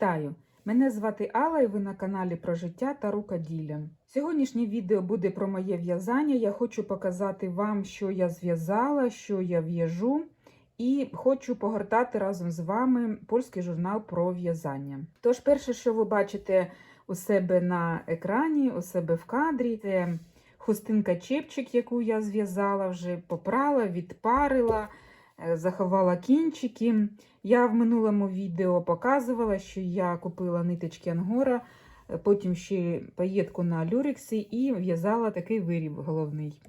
Вітаю! Мене звати Алла і ви на каналі про життя та рукоділля. Сьогоднішнє відео буде про моє в'язання. Я хочу показати вам, що я зв'язала, що я в'яжу, і хочу погортати разом з вами польський журнал про в'язання. Тож, перше, що ви бачите у себе на екрані, у себе в кадрі, це хустинка чепчик, яку я зв'язала, вже попрала, відпарила, заховала кінчики. Я в минулому відео показувала, що я купила ниточки Ангора, е, потім ще паєтку на люрексі і в'язала такий виріб головний.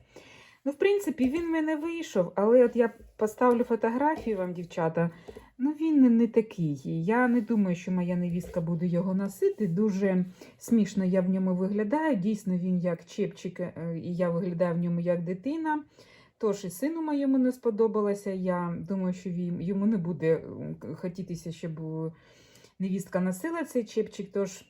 Ну, в принципі, він в мене вийшов, але от я поставлю фотографію вам, дівчата. Ну, він не, не такий. Я не думаю, що моя невістка буде його носити. Дуже смішно я в ньому виглядаю. Дійсно, він як чепчик, е, і я виглядаю в ньому як дитина. Тож і сину моєму не сподобалося. Я думаю, що він, йому не буде хотітися, щоб е, невістка носила цей чепчик. Тож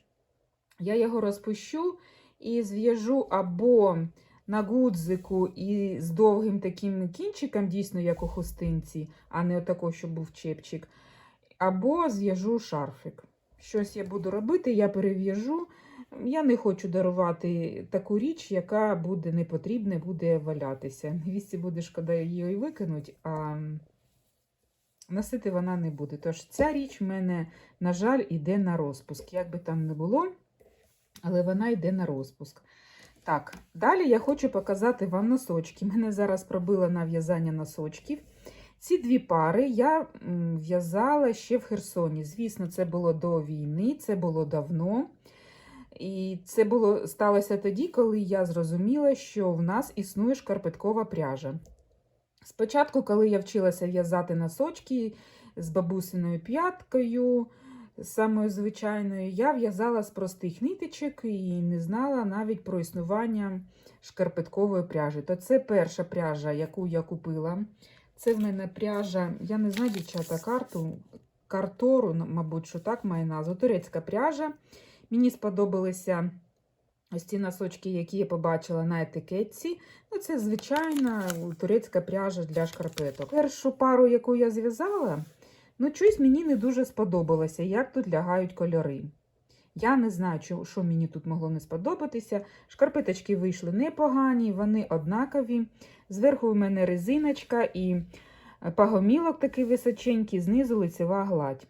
я його розпущу і зв'яжу або на гудзику і з довгим таким кінчиком, дійсно, як у хустинці, а не отако, щоб був чепчик. Або зв'яжу шарфик. Щось я буду робити, я перев'яжу. Я не хочу дарувати таку річ, яка буде не потрібна, буде валятися. Невісті буде шкода її викинуть, а носити вона не буде. Тож ця річ в мене, на жаль, йде на розпуск. Як би там не було, але вона йде на розпуск. Так, далі я хочу показати вам носочки. Мене зараз пробило на в'язання носочків. Ці дві пари я в'язала ще в Херсоні. Звісно, це було до війни, це було давно. І це було сталося тоді, коли я зрозуміла, що в нас існує шкарпеткова пряжа. Спочатку, коли я вчилася в'язати носочки з бабусиною п'яткою, самою звичайною, я в'язала з простих ниточок і не знала навіть про існування шкарпеткової пряжі. То це перша пряжа, яку я купила. Це в мене пряжа, я не знаю, дівчата, карту, картору, мабуть, що так має назву, турецька пряжа. Мені сподобалися ось ці носочки, які я побачила на етикетці. Ну, це звичайна турецька пряжа для шкарпеток. Першу пару, яку я зв'язала, ну, щось мені не дуже сподобалося, як тут лягають кольори. Я не знаю, що, мені тут могло не сподобатися. Шкарпеточки вийшли непогані, вони однакові. Зверху у мене резиночка і пагомілок такий височенький, знизу лицева гладь.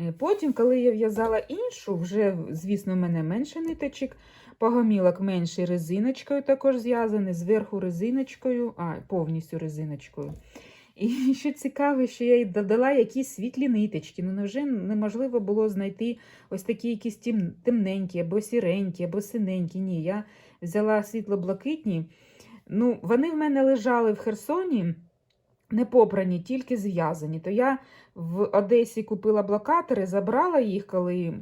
Е, Потім, коли я в'язала іншу, вже, звісно, в мене менше ниточок, погомілок менший резиночкою також зв'язаний, зверху резиночкою, а, повністю резиночкою. І що цікаве, що я й додала якісь світлі ниточки. Ну, невже неможливо було знайти ось такі якісь темненькі, або сіренькі, або синенькі. Ні, я взяла світло-блакитні. Ну, вони в мене лежали в Херсоні не попрані, тільки зв'язані. То я в Одесі купила блокатори, забрала їх, коли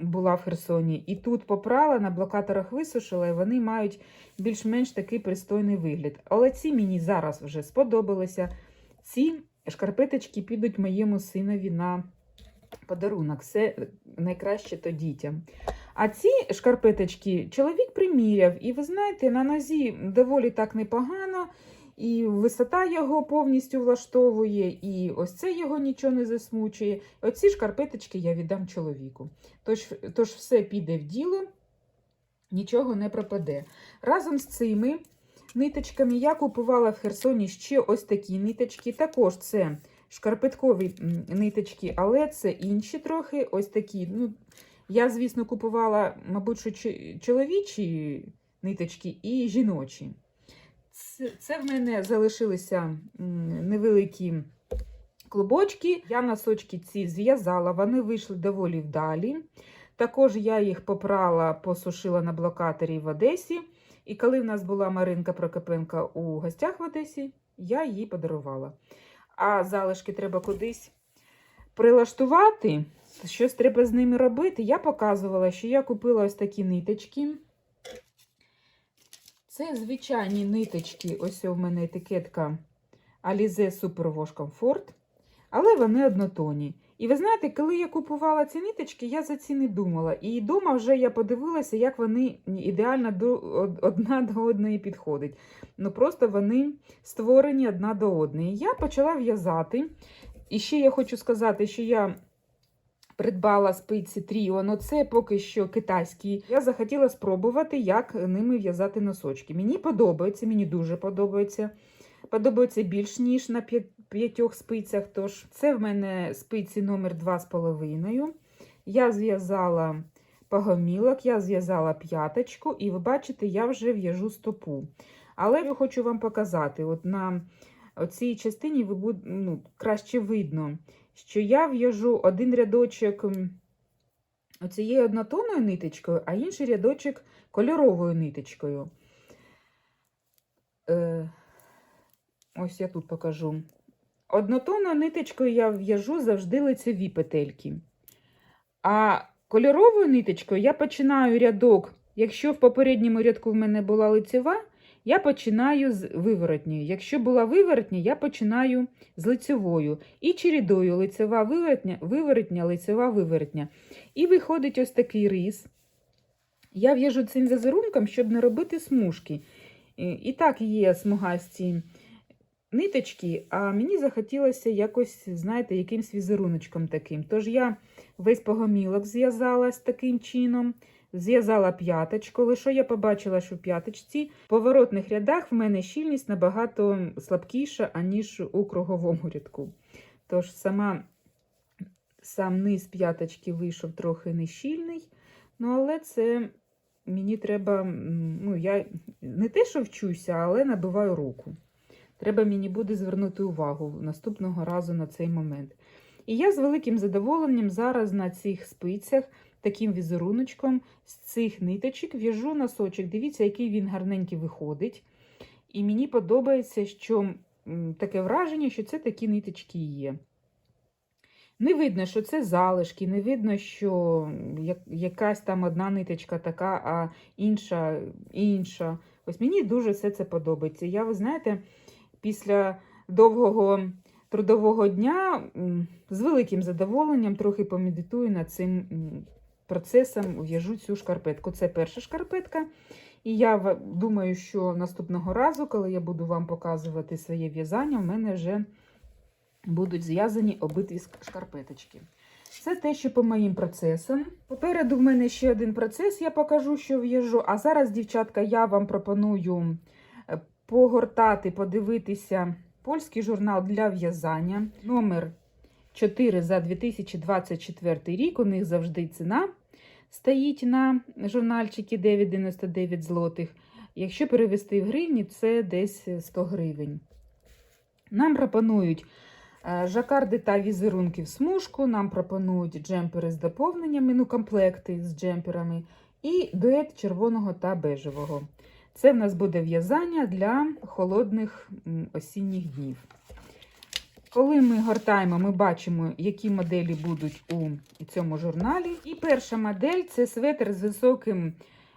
була в Херсоні, і тут попрала, на блокаторах висушила, і вони мають більш-менш такий пристойний вигляд. Але ці мені зараз вже сподобалися. Ці шкарпеточки підуть моєму синові на подарунок. Все найкраще то дітям. А ці шкарпеточки чоловік приміряв, і ви знаєте, на нозі доволі так непогано. І висота його повністю влаштовує, і ось це його нічого не засмучує. Оці шкарпеточки я віддам чоловіку. Тож, тож все піде в діло, нічого не пропаде. Разом з цими ниточками я купувала в Херсоні ще ось такі ниточки. Також це шкарпеткові ниточки, але це інші трохи ось такі. Ну, я, звісно, купувала, мабуть, що чоловічі ниточки і жіночі. Це, в мене залишилися невеликі клубочки. Я носочки ці зв'язала, вони вийшли доволі вдалі. Також я їх попрала, посушила на блокаторі в Одесі. І коли в нас була Маринка Прокопенка у гостях в Одесі, я їй подарувала. А залишки треба кудись прилаштувати, щось треба з ними робити. Я показувала, що я купила ось такі ниточки. Це звичайні ниточки. Ось у мене етикетка Alize Super Wash Comfort, але вони однотонні. І ви знаєте, коли я купувала ці ниточки, я за ці не думала. І вдома вже я подивилася, як вони ідеально до, одна до одної підходять. Ну просто вони створені одна до одної. Я почала в'язати. І ще я хочу сказати, що я придбала спиці Тріо, але це поки що китайські. Я захотіла спробувати, як ними в'язати носочки. Мені подобається, мені дуже подобається. Подобається більш ніж на п'ятьох спицях. Тож це в мене спиці номер 2,5. Я зв'язала погомілок, я зв'язала п'яточку, і ви бачите, я вже в'яжу стопу. Але я хочу вам показати, от на цій частині ви буд, ну, краще видно, що я в'яжу один рядочок оцією однотонною ниточкою, а інший рядочок кольоровою ниточкою. Е, ось я тут покажу. Однотонною ниточкою я в'яжу завжди лицеві петельки. А кольоровою ниточкою я починаю рядок. Якщо в попередньому рядку в мене була лицева, я починаю з виворотньої. Якщо була виворотня, я починаю з лицевою. І чередою лицева виворотня, виворотня, лицева виворотня. І виходить ось такий рис. Я в'яжу цим візерунком, щоб не робити смужки. І так є смугасті ниточки, а мені захотілося якось, знаєте, якимсь візеруночком таким. Тож я весь погомілок зв'язала з таким чином. Зв'язала п'яточку, лише я побачила, що в п'яточці в поворотних рядах в мене щільність набагато слабкіша, аніж у круговому рядку. Тож сама, сам низ п'яточки вийшов трохи нещільний, ну але це мені треба, ну я не те, що вчуся, але набиваю руку. Треба мені буде звернути увагу наступного разу на цей момент. І я з великим задоволенням зараз на цих спицях таким візеруночком з цих ниточок в'яжу носочок. Дивіться, який він гарненький виходить. І мені подобається, що таке враження, що це такі ниточки є. Не видно, що це залишки, не видно, що якась там одна ниточка така, а інша інша. Ось мені дуже все це подобається. Я, ви знаєте, після довгого трудового дня з великим задоволенням трохи помедитую над цим процесом, в'яжу цю шкарпетку. Це перша шкарпетка. І я думаю, що наступного разу, коли я буду вам показувати своє в'язання, в мене вже будуть зв'язані обидві шкарпеточки. Це те, що по моїм процесам. Попереду в мене ще один процес, я покажу, що в'яжу. А зараз, дівчатка, я вам пропоную е, погортати, подивитися польський журнал для в'язання. Номер 4 за 2024 рік. У них завжди ціна стоїть на журнальчики 9,99 злотих. Якщо перевести в гривні, це десь 100 гривень. Нам пропонують е, жакарди та візерунки в смужку, нам пропонують джемпери з доповненнями, ну, комплекти з джемперами, і дует червоного та бежевого. Це в нас буде в'язання для холодних осінніх днів. Коли ми гортаємо, ми бачимо, які моделі будуть у цьому журналі. І перша модель це светр з високим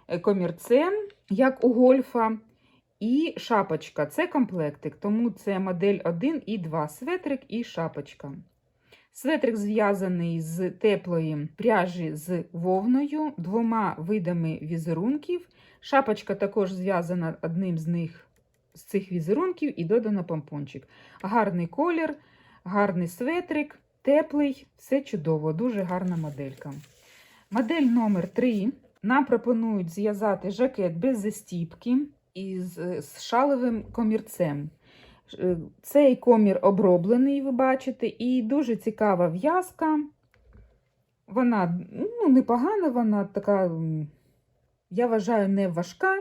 е, комірцем, як у гольфа. І шапочка це комплектик, тому це модель 1 і 2 светрик і шапочка. Светрик зв'язаний з теплої пряжі з вовною, двома видами візерунків. Шапочка також зв'язана одним з них з цих візерунків і додано помпончик. Гарний колір, гарний светрик, теплий, все чудово, дуже гарна моделька. Модель номер 3 нам пропонують зв'язати жакет без застіпки із з шалевим комірцем. Е, Цей комір оброблений, ви бачите, і дуже цікава в'язка. Вона ну, непогана, вона така, я вважаю, не важка.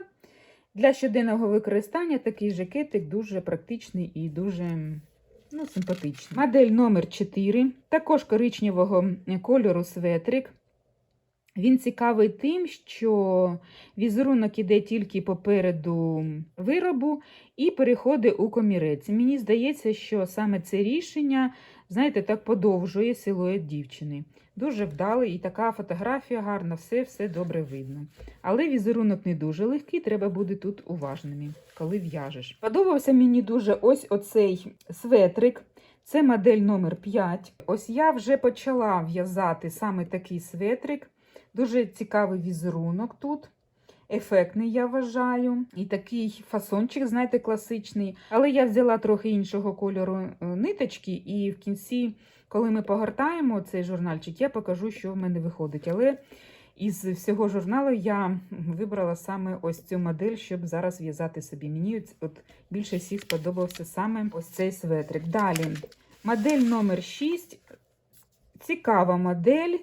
Для щоденного використання такий жакетик дуже практичний і дуже ну, симпатичний. Модель номер 4 також коричневого кольору светрик. Він цікавий тим, що візерунок іде тільки попереду виробу і переходить у комірець. Мені здається, що саме це рішення, знаєте, так подовжує силует дівчини. Дуже вдалий і така фотографія гарна, все, все добре видно. Але візерунок не дуже легкий, треба бути тут уважними, коли в'яжеш. Подобався мені дуже ось оцей светрик. Це модель номер 5. Ось я вже почала в'язати саме такий светрик. Дуже цікавий візерунок тут. Ефектний, я вважаю. І такий фасончик, знаєте, класичний. Але я взяла трохи іншого кольору е, ниточки, і в кінці Коли ми погортаємо цей журнальчик, я покажу, що в мене виходить. Але із всього журналу я вибрала саме ось цю модель, щоб зараз в'язати собі. Мені от- більше всіх сподобався саме ось цей светрик. Далі, модель номер 6. Цікава модель.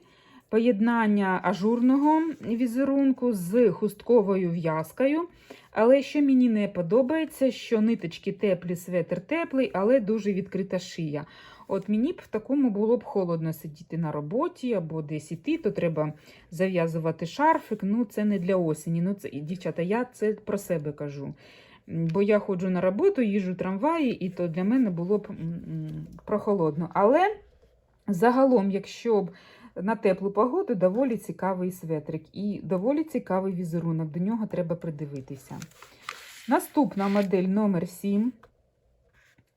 Поєднання ажурного візерунку з хустковою в'язкою. Але що мені не подобається, що ниточки теплі, светр теплий, але дуже відкрита шия. От мені б в такому було б холодно сидіти на роботі або десь іти, то треба зав'язувати шарфик. Ну, це не для осені. Ну, це, дівчата, я це про себе кажу. Бо я ходжу на роботу, їжджу в трамваї, і то для мене було б прохолодно. Але загалом, якщо б на теплу погоду, доволі цікавий светрик і доволі цікавий візерунок. До нього треба придивитися. Наступна модель номер 7.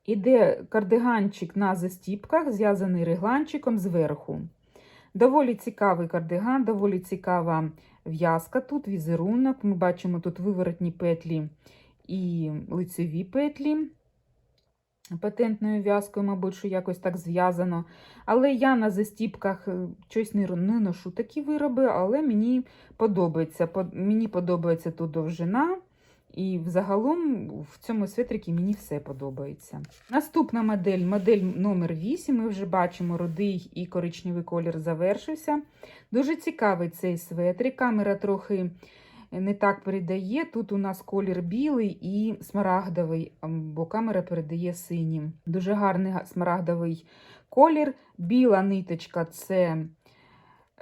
Іде кардиганчик на застіпках, зв'язаний регланчиком зверху. Доволі цікавий кардиган, доволі цікава в'язка. Тут візерунок. Ми бачимо тут виворотні петлі і лицеві петлі. Патентною в'язкою, мабуть, що якось так зв'язано. Але я на застіпках е, щось не, ношу такі вироби, але мені подобається. По- Мені подобається тут довжина. І взагалом в цьому свитрикі мені все подобається. Наступна модель, модель номер 8. Ми вже бачимо рудий і коричневий колір завершився. Дуже цікавий цей светрик. Камера трохи не так передає. Тут у нас колір білий і смарагдовий, бо камера передає синім. Дуже гарний смарагдовий колір. Біла ниточка це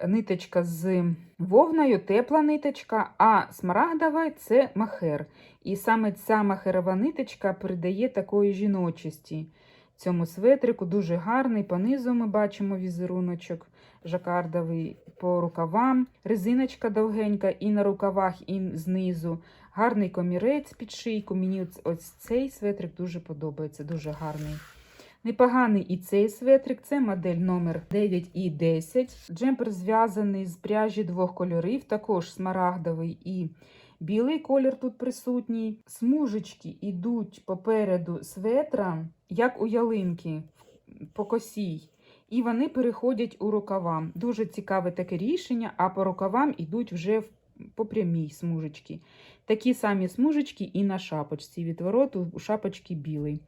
ниточка з вовною, тепла ниточка, а смарагдова це махер. І саме ця махерова ниточка передає такої жіночості. Цьому светрику дуже гарний. Понизу ми бачимо візеруночок жакардовий по рукавам, резиночка довгенька і на рукавах, і знизу. Гарний комірець під шийку. Мені ось цей светрик дуже подобається, дуже гарний. Непоганий і цей светрик, це модель номер 9 і 10. Джемпер зв'язаний з пряжі двох кольорів, також смарагдовий і білий колір тут присутній. Смужечки йдуть попереду светра, як у ялинки по косій. І вони переходять у рукава. Дуже цікаве таке рішення, а по рукавам йдуть вже по прямій смужечки. Такі самі смужечки і на шапочці. Відворот у шапочки білий.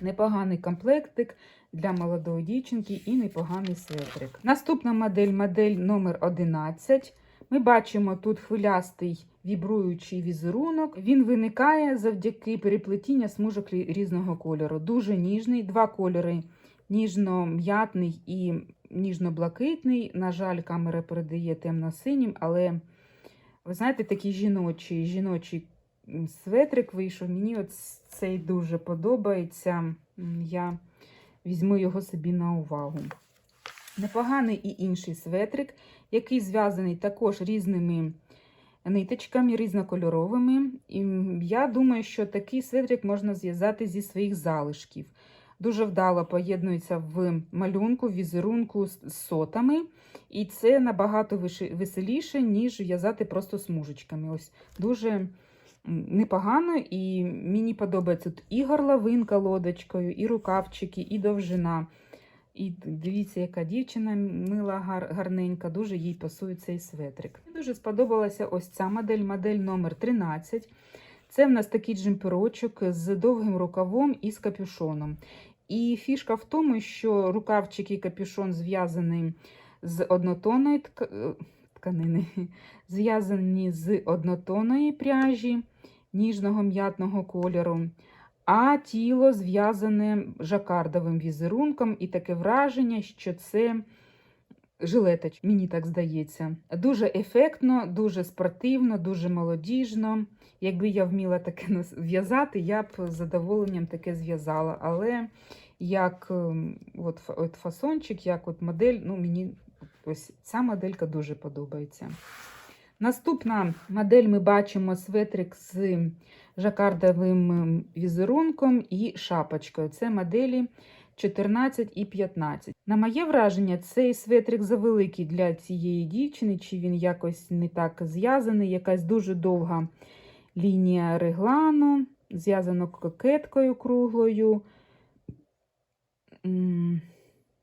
Непоганий комплектик для молодої дівчинки і непоганий светрик. Наступна модель, модель номер 11. Ми бачимо тут хвилястий вібруючий візерунок. Він виникає завдяки переплетіння смужок різного кольору. Дуже ніжний, два кольори ніжно-м'ятний і ніжно-блакитний. На жаль, камера передає темно-синім, але ви знаєте, такий жіночий, жіночий светрик вийшов. Мені от цей дуже подобається. Я візьму його собі на увагу. Непоганий і інший светрик, який зв'язаний також різними ниточками, різнокольоровими. І я думаю, що такий светрик можна зв'язати зі своїх залишків. Дуже вдало поєднується в малюнку, в візерунку з сотами. І це набагато веселіше, ніж в'язати просто смужечками. Ось дуже непогано, і мені подобається тут і горловинка лодочкою, і рукавчики, і довжина. І дивіться, яка дівчина мила, гар, гарненька, дуже їй пасує цей светрик. Мені дуже сподобалася ось ця модель, модель номер 13. Це в нас такий джемперочок з довгим рукавом і з капюшоном. І фішка в тому, що рукавчик і капюшон зв'язані з однотонної тк- е, тканини, зв'язані з однотонної пряжі ніжного м'ятного кольору, а тіло зв'язане жакардовим візерунком, і таке враження, що це жилеточка, мені так здається. Дуже ефектно, дуже спортивно, дуже молодіжно. Якби я вміла таке нос- в'язати, я б з задоволенням таке зв'язала. Але як ем, от, от фасончик, як от модель, ну мені ось ця моделька дуже подобається. Наступна модель ми бачимо светрик з жакардовим ем, візерунком і шапочкою. Це моделі 14 і 15. На моє враження, цей светрик завеликий для цієї дівчини, чи він якось не так зв'язаний, якась дуже довга лінія реглану, зв'язано кокеткою круглою.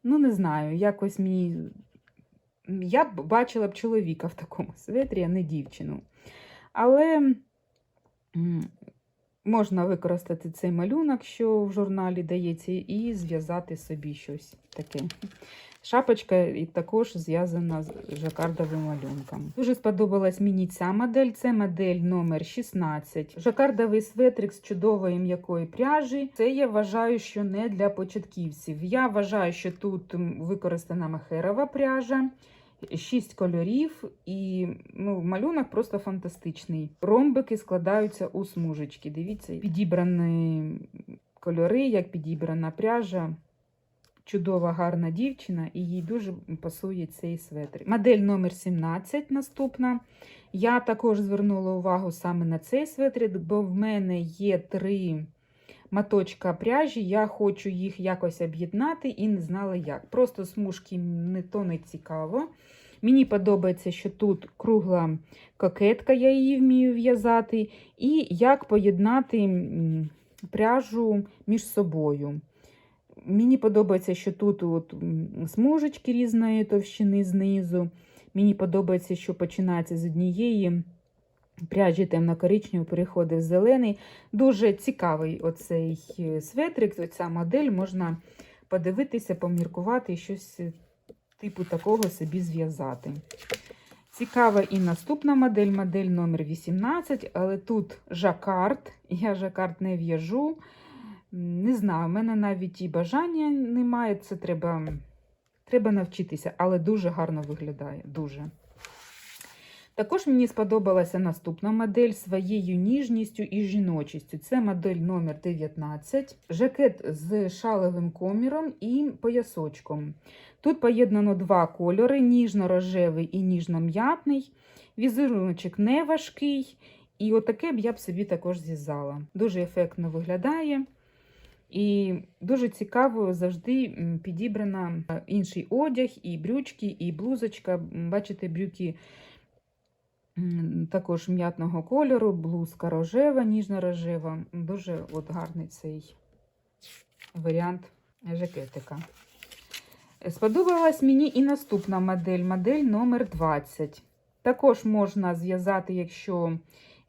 Ну, не знаю, якось мені. Я б бачила б чоловіка в такому светрі, а не дівчину. Але можна використати цей малюнок, що в журналі дається, і зв'язати собі щось таке. Шапочка і також зв'язана з жакардовим малюнком. Дуже сподобалась мені ця модель. Це модель номер 16. Жакардовий светрик з чудової м'якої пряжі. Це я вважаю, що не для початківців. Я вважаю, що тут використана махерова пряжа. Шість кольорів, і ну, малюнок просто фантастичний. Ромбики складаються у смужечки. Дивіться, підібрані кольори, як підібрана пряжа. Чудова, гарна дівчина, і їй дуже пасує цей светр. Модель номер 17 наступна. Я також звернула увагу саме на цей светрик, бо в мене є три маточка пряжі. Я хочу їх якось об'єднати і не знала як. Просто смужки не то не цікаво. Мені подобається, що тут кругла кокетка, я її вмію в'язати, і як поєднати пряжу між собою. Мені подобається, що тут от смужечки різної товщини знизу. Мені подобається, що починається з однієї пряжі темно-коричневої, переходить в зелений. Дуже цікавий оцей е, светрик, оця модель можна подивитися, поміркувати і щось е, типу такого собі зв'язати. Цікава і наступна модель, модель номер 18, але тут жакард. Я жакард не в'яжу. Не знаю, в мене навіть і бажання немає. Це треба, треба навчитися, але дуже гарно виглядає. Дуже. Також мені сподобалася наступна модель своєю ніжністю і жіночістю. Це модель номер 19. Жакет з шалевим коміром і поясочком. Тут поєднано два кольори: ніжно-рожевий і ніжно-м'ятний. Візеруночок не важкий. І отаке б я б собі також зв'язала. Дуже ефектно виглядає. І дуже цікаво завжди підібрана е, інший одяг, і брючки, і блузочка. Бачите, брюки також м'ятного кольору, блузка рожева, ніжно-рожева. Дуже от гарний цей варіант жакетика. Сподобалась мені і наступна модель, модель номер 20. Також можна зв'язати, якщо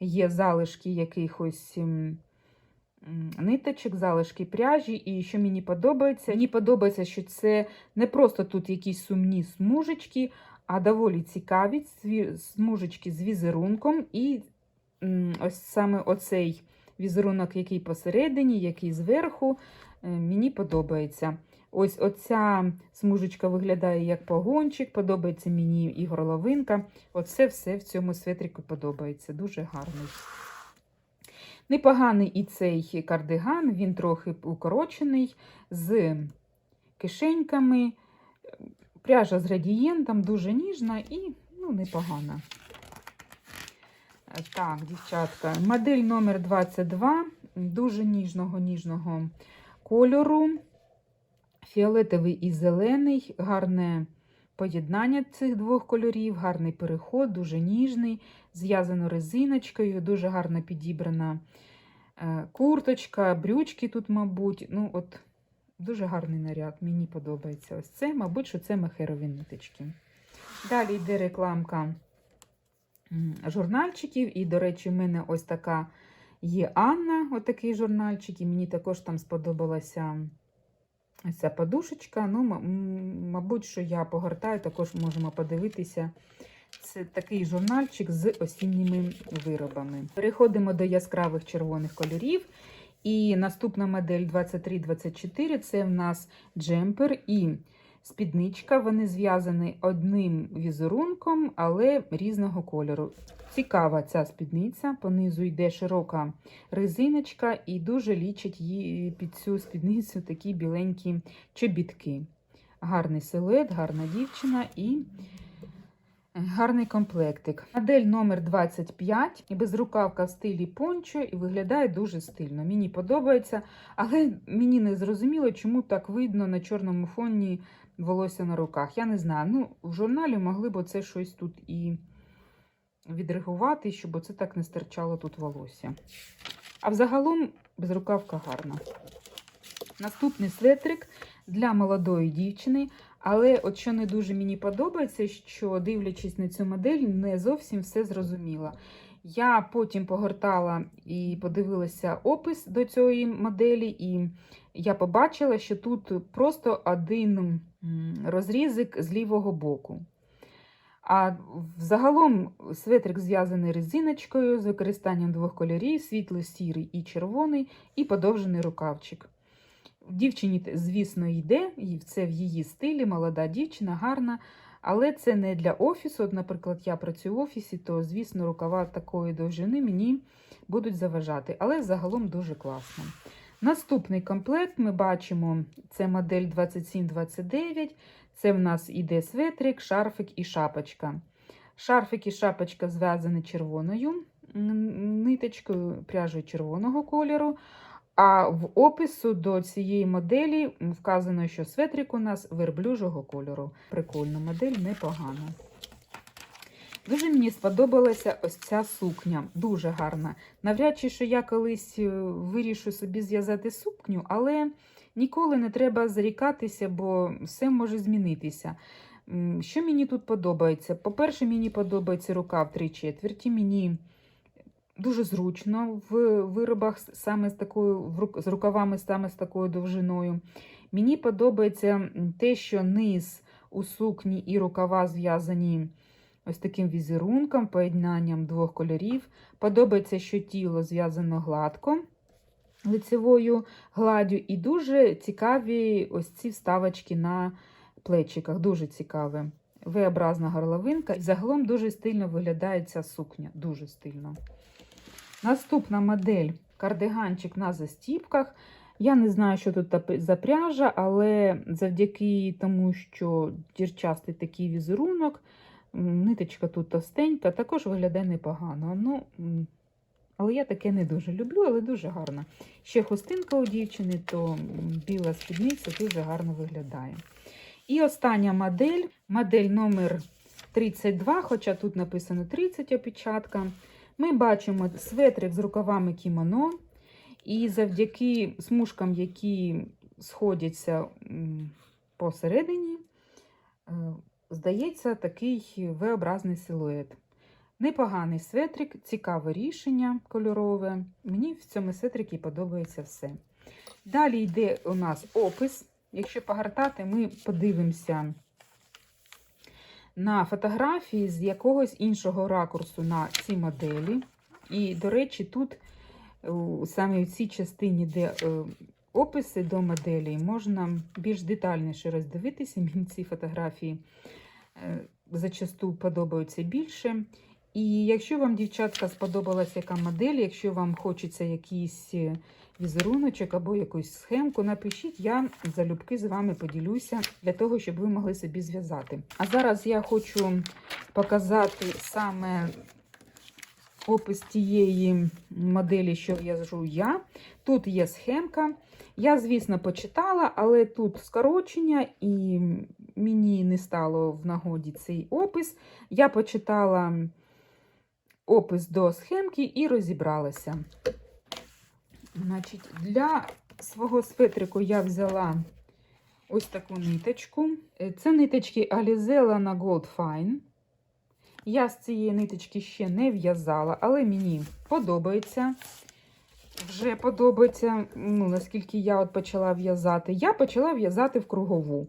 є залишки якихось. ниточок, залишки пряжі. І що мені подобається, мені подобається, що це не просто тут якісь сумні смужечки, а доволі цікаві смужечки з візерунком. І ось саме оцей візерунок, який посередині, який зверху, е, мені подобається. Ось оця смужечка виглядає як погончик, подобається мені і горловинка. Оце все в цьому светрику подобається. Дуже гарний. Непоганий і цей кардиган, він трохи укорочений, з кишеньками. Пряжа з градієнтом, дуже ніжна і ну, непогана. Так, дівчатка, модель номер 22, дуже ніжного ніжного кольору. Фіолетовий і зелений, гарне поєднання цих двох кольорів, гарний переход, дуже ніжний, зв'язано резиночкою, дуже гарно підібрана е, курточка, брючки тут, мабуть. Ну, от Дуже гарний наряд, мені подобається. Ось це, мабуть, що це махерові ниточки. Далі йде рекламка журнальчиків. І, до речі, в мене ось така є Анна, отакий журнальчик, і мені також там сподобалася ця подушечка. Ну, мабуть, що я погортаю, також можемо подивитися. Це такий журнальчик з осінніми виробами. Переходимо до яскравих червоних кольорів. І наступна модель 2324 це в нас джемпер і спідничка. Вони зв'язані одним візерунком, але різного кольору. Цікава ця спідниця. Понизу йде широка резиночка, і дуже лічать її під цю спідницю такі біленькі чобітки. Гарний силует, гарна дівчина і гарний комплектик. Модель номер 25 і безрукавка в стилі пончо і виглядає дуже стильно. Мені подобається, але мені не зрозуміло, чому так видно на чорному фоні волосся на руках. Я не знаю. Ну, в журналі могли б оце щось тут і відреагувати, щоб оце так не стирчало тут волосся. А взагалом безрукавка гарна. Наступний светрик для молодої дівчини. Але от що не дуже мені подобається, що дивлячись на цю модель, не зовсім все зрозуміла. Я потім погортала і подивилася опис до цієї моделі, і я побачила, що тут просто один розрізик з лівого боку. А взагалом светрик зв'язаний резиночкою з використанням двох кольорів: світло-сірий і червоний, і подовжений рукавчик. Дівчині, звісно, йде, і це в її стилі, молода дівчина, гарна. Але це не для офісу. От, наприклад, я працюю в офісі, то, звісно, рукава такої довжини мені будуть заважати. Але загалом дуже класно. Наступний комплект ми бачимо: це модель 2729. Це в нас іде светрик, шарфик і шапочка. Шарфик і шапочка зв'язані червоною ниточкою пряжею червоного кольору. А в опису до цієї моделі вказано, що светрик у нас верблюжого кольору. Прикольна модель, непогана. Дуже мені сподобалася ось ця сукня, дуже гарна. Навряд чи що я колись е, вирішу собі зв'язати сукню, але ніколи не треба зарікатися, бо все може змінитися. Що мені тут подобається? По-перше, мені подобається рукав 3 четверті. Мені дуже зручно в виробах саме з такою з рукавами саме з такою довжиною. Мені подобається те, що низ у сукні і рукава зв'язані ось таким візерунком, поєднанням двох кольорів. Подобається, що тіло зв'язано гладко лицевою гладдю, і дуже цікаві ось ці вставочки на плечиках. Дуже цікаві. V-образна горловинка. Загалом дуже стильно виглядає ця сукня. Дуже стильно. Наступна модель кардиганчик на застіпках. Я не знаю, що тут за пряжа, але завдяки тому, що дірчастий такий візерунок, ниточка тут товстенька, також виглядає непогано. Ну, але я таке не дуже люблю, але дуже гарно. Ще хустинка у дівчини, то біла спідниця дуже гарно виглядає. І остання модель, модель номер 32, хоча тут написано 30 опечатка. Ми бачимо светрик з рукавами кімоно, і завдяки смужкам, які сходяться посередині, е, здається такий V-образний силует. Непоганий светрик, цікаве рішення кольорове. Мені в цьому светрикі подобається все. Далі йде у нас опис. Якщо погортати, ми подивимося на фотографії з якогось іншого ракурсу на ці моделі. І, до речі, тут саме в цій частині, де е, описи до моделі, можна більш детальніше роздивитися. Мені ці фотографії е, зачасту подобаються більше. І якщо вам, дівчатка, сподобалася яка модель, якщо вам хочеться якийсь е, візеруночок або якусь схемку, напишіть, я залюбки з вами поділюся для того, щоб ви могли собі зв'язати. А зараз я хочу показати саме опис тієї моделі, що в'яжу я. Тут є схемка. Я, звісно, почитала, але тут скорочення, і мені не стало в нагоді цей опис. Я почитала опис до схемки і розібралася. Значить, Для свого светрику я взяла ось таку ниточку. Е, Це ниточки Alizella на Gold Fine. Я з цієї ниточки ще не в'язала, але мені подобається. Вже подобається, ну, наскільки я от почала в'язати. Я почала в'язати в кругову.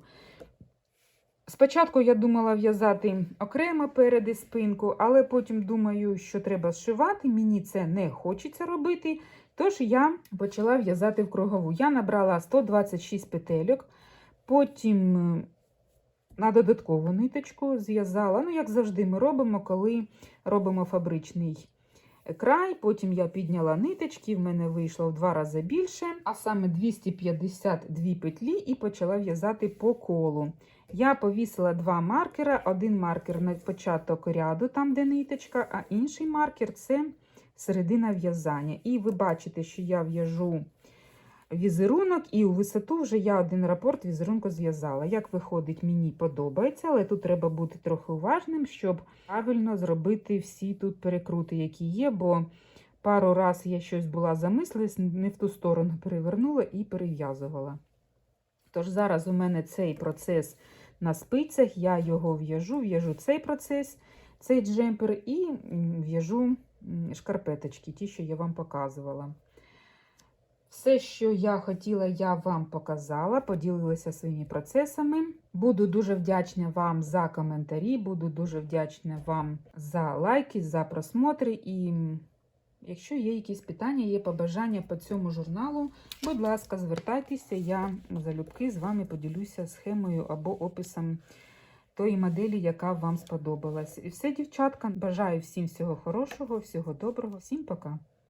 Спочатку я думала в'язати окремо перед спинку, але потім думаю, що треба зшивати. Мені це не хочеться робити. Тож я почала в'язати в кругову. Я набрала 126 петельок, потім е, на додаткову ниточку зв'язала. Ну, як завжди, ми робимо, коли робимо фабричний край. Потім я підняла ниточки, в мене вийшло в два рази більше, а саме 252 петлі, і почала в'язати по колу. Я повісила два маркера. Один маркер на початок ряду, там де ниточка, а інший маркер це середина в'язання. І ви бачите, що я в'яжу візерунок, і у висоту вже я один рапорт візерунку зв'язала. Як виходить, мені подобається, але тут треба бути трохи уважним, щоб правильно зробити всі тут перекрути, які є, бо пару раз я щось була замислилась, не в ту сторону перевернула і перев'язувала. Тож зараз у мене цей процес на спицях, я його в'яжу, в'яжу цей процес, цей джемпер і в'яжу шкарпеточки, ті, що я вам показувала. Все, що я хотіла, я вам показала, поділилася своїми процесами. Буду дуже вдячна вам за коментарі, буду дуже вдячна вам за лайки, за просмотри. І якщо є якісь питання, є побажання по цьому журналу, будь ласка, звертайтеся, я залюбки з вами поділюся схемою або описом тої моделі, яка вам сподобалась. І все, дівчатка, бажаю всім всього хорошого, всього доброго, всім пока!